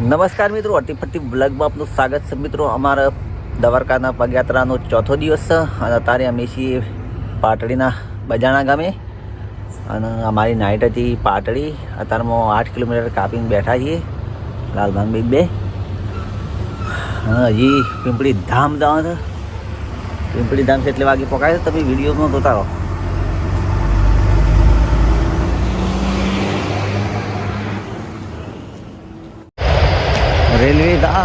નમસ્કાર મિત્રો અટીફટી બ્લોગમાં આપનું સ્વાગત છે. મિત્રો, અમારા દ્વારકાના પગયાત્રાનો ચોથો દિવસ છે અને અત્યારે અમે છીએ પાટડીના બજાણા ગામે. અને અમારી નાઇટ હતી પાટડી. અત્યારમાં આઠ કિલોમીટર કાપીને બેઠા છીએ લાલભાન બી. હજી પીંપળી ધામ જવાનું પીંપળી ધામ કેટલે વાગે પકાય તમે તમે વિડીયોમાં જોતા રહો. રેલવે દા.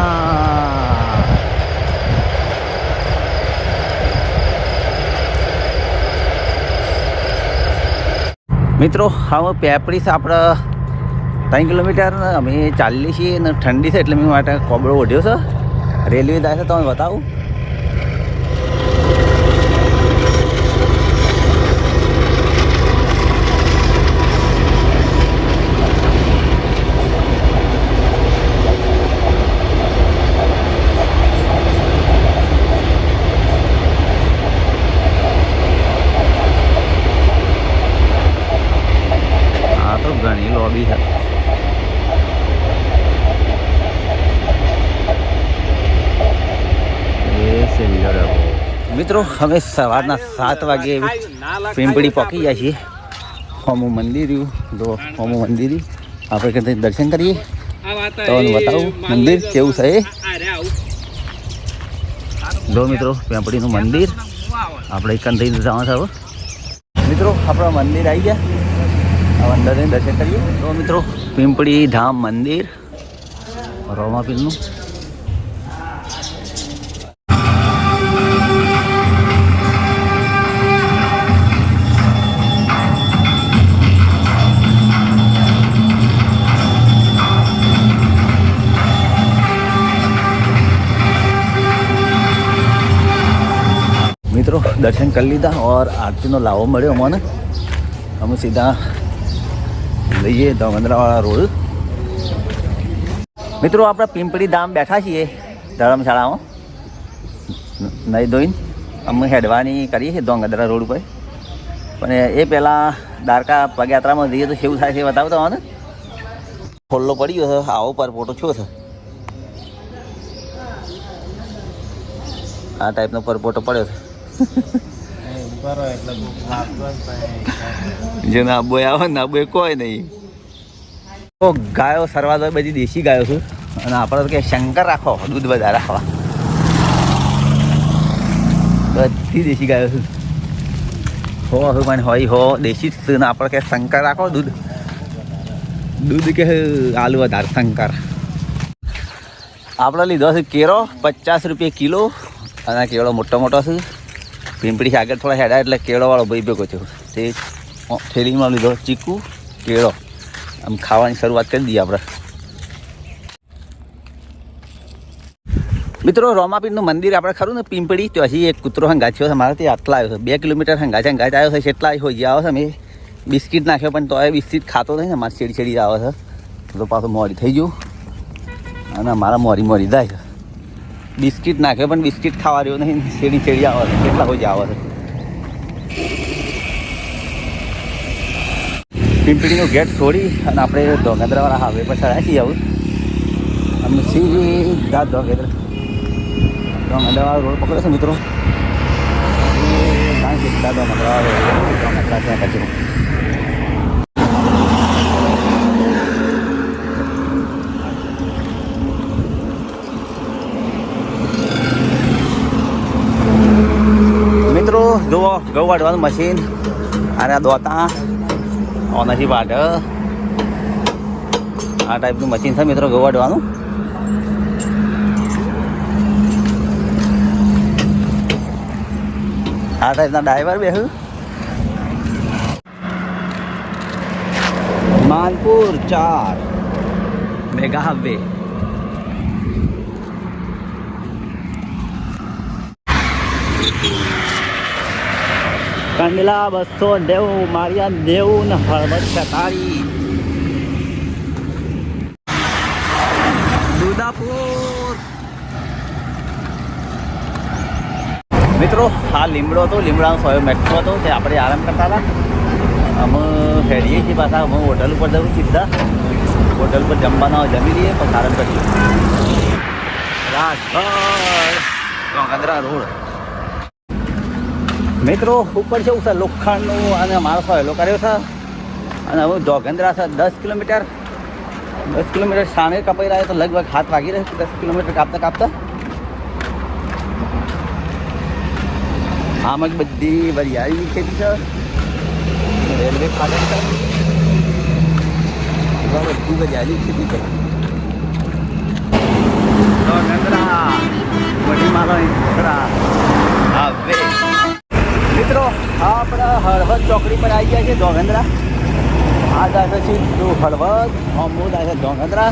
મિત્રો હવે પેપરીસ આપણે ત્રણ કિલોમીટર. અમે ચાલીએ છીએ અને ઠંડી છે એટલે મેં માટે કોબળો ઓઢ્યો છે. રેલવે દા છે તમે બતાવું. આ તો ઘણી લોબી. મિત્રો અમે સવારના સાત વાગે પીંપળી પહોંચી જાય છીએ હોમું મંદિર તો હોમું મંદિર આપણે કંઈ દર્શન કરીએ? તો બતાવું મંદિર કેવું છે જો મિત્રો, પીંપળીનું મંદિર. આપણે થઈ જવાનું છે મિત્રો, આપણા મંદિર આવી ગયા. હવે અંદર જઈને દર્શન કરીએ. તો મિત્રો, પીંપળી ધામ મંદિર રોમાપીરનું મિત્રો, દર્શન કરી લીધા ઓર આરતીનો લાવો મળ્યો મને અમે સીધા લઈએ ધોગંદરાવાળા રોડ. મિત્રો, આપણે પિંપળી ધામ બેઠા છીએ ધર્મશાળામાં. નહીં ધોઈને અમે હેડવાની કરીએ છીએ ધોંગદ્રા રોડ ઉપર. પણ એ પહેલાં દ્વારકા પગયાત્રામાં જઈએ તો કેવું થાય છે બતાવો બતાવતો મને ખોલ્લો પડી ગયો છે, આવો પર ફોટો છો છે. આ ટાઈપનો પરપોટો પડ્યો છે. જે નાબો આવે નાબો કોઈ નહીં. તો ગાયો સરવા બધી દેશી ગાયો છું. અને આપણે તો કે શંકર રાખો, દૂધ બધા રાખવા. બધી દેશી ગાયો છું. હો હવે પણ હોય, હો, દેશી આપણે કે શંકર રાખો, દૂધ. દૂધ કે આલુ વધારે શંકર. આપણે લીધો છે કેળો પચાસ રૂપિયા કિલો. અને કેળો મોટો મોટો છે. પીંપળી આગળ થોડા હેડા એટલે કેળોવાળો ભાઈ ભેગો થયો. તે થેલીમાં લીધો ચીકુ, કેળો. આમ ખાવાની શરૂઆત કરી દઈએ આપણે. મિત્રો, રોમાપીરનું મંદિર આપણે ખરું ને? પીંપળી હજી એક કૂતરો હંગાથ્યો છે, મારાથી તે આટલા આવ્યો છે. બે કિલોમીટર હંગાચ હંગાચ આવ્યો છે કેટલા હોય ગયા છે. મેં બિસ્કિટ નાખ્યો, પણ તો એ બિસ્કિટ ખાતો નહીં ને, મારે છેડી છેડી આવે છે. તો પાછું મોરી થઈ ગયું. અને મારા મોરી મોરી જાય છે. બિસ્કિટ નાખ્યો, પણ બિસ્કિટ ખાવા રહ્યો નહીં. છેડી છેડી આવે છે. કેટલા હોય આવે છે. પીંપળીનો ગેટ છોડી અને આપણે ધોગેદ્રાવાળા હાવે પર ચડ્યા છીએ આવું. અમે સીધા ધોગેદ્રા ધોગેન્દ્રવાળા રોડ પકડ્યો છે મિત્રો. રોડ. ધોગેન્દ્રા ત્યાં કચરો મિત્રો જુઓ ઘઉં વાટવાનું મશીન અને આ દોતા ઓનાથી વાઢ. આ ટાઈપનું મશીન છે મિત્રો ઘઉં વાટવાનું આ ટાઈપના ડ્રાઈવર બેહ. માલપુર ચાર. Mega highway. કંડલા બસો નેવું મારિયા નેવું ને હળવદ છતાળી દુદાપુર. મિત્રો હા લીમડો હતો, લીમડાનો સોયો મેટ્રો હતો, તે આપણે આરામ કરતા હતા. અમે ફેરીએ છીએ પાછા, અમે હોટલ ઉપર જવું સીધા. હોટલ પર જમવાના જમી લઈએ, પણ આરામ કરીએ. રાજગઢ ધોગંદરા રોડ. મિત્રો, ઉપર છે સર લોખંડનું અને માણસો હેલો કર્યો છે. અને હવે જોગેન્દ્રા છે, દસ કિલોમીટર. દસ કિલોમીટર સામે કપાઈ રહ્યા તો લગભગ હાથ વાગી રહ્યો છે, દસ કિલોમીટર કાપતા કાપતા. આમાં જ બધી વરિયાળીની ખેતી છે. રેલવે ફાટક છે. બધી વરિયાળીની ખેતી છે. જોગેન્દ્રા વડી મારા મિત્રો આપણે હળવદ ચોકડી પર આવી ગયા છે ધોગેન્દ્રા આ દાખલ છે તું હળવદ અમુ છે ધોગંદરા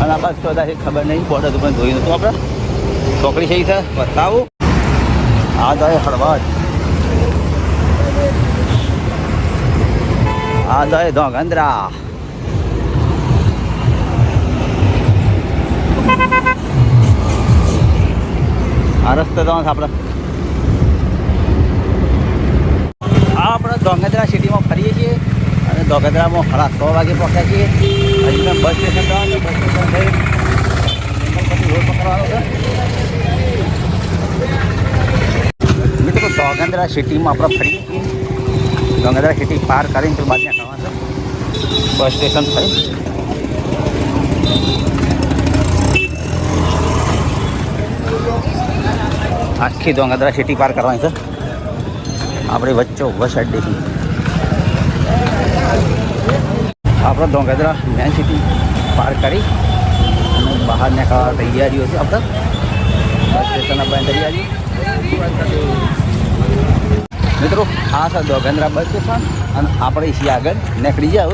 અને આ બસ તો છે ખબર નહીં, બોર્ડર તો પણ જોયું નતું આપણે. ચોકડી છે સર બતાવું. આ જાય હળવદ આ જાય ધોગંદરા આ રસ્તે જવાનું આપણે આ આપણે ધોગંદરા સિટીમાં ફરીએ છીએ અને ધોગંદરામાં હળા છ વાગે પહોંચ્યા છીએ. હજી મેં બસ સ્ટેશન જવાનું બસ સ્ટેશન થઈ રોડ પકડવાનો છે. મિત્રો ધોગંદરા સિટીમાં આપણે ફરીએ છીએ. ધોગંદરા સિટી પાર કરીને તો બાદ ત્યાં છે. બસ સ્ટેશન થઈ આખી ધોગંદરા સિટી પાર કરવાની છે. આપણે વચ્ચો વસાડી અડ્ડેથી આપણે ધોગંદરા મેન સિટી પાર કરી અને બહાર નીકળવા તૈયારીઓ છે આપણે. બસ સ્ટેશન આપવાની તૈયારી મિત્રો, આ છે ધોગંદરા બસ સ્ટેશન અને આપણે છીએ આગળ નીકળી જાવ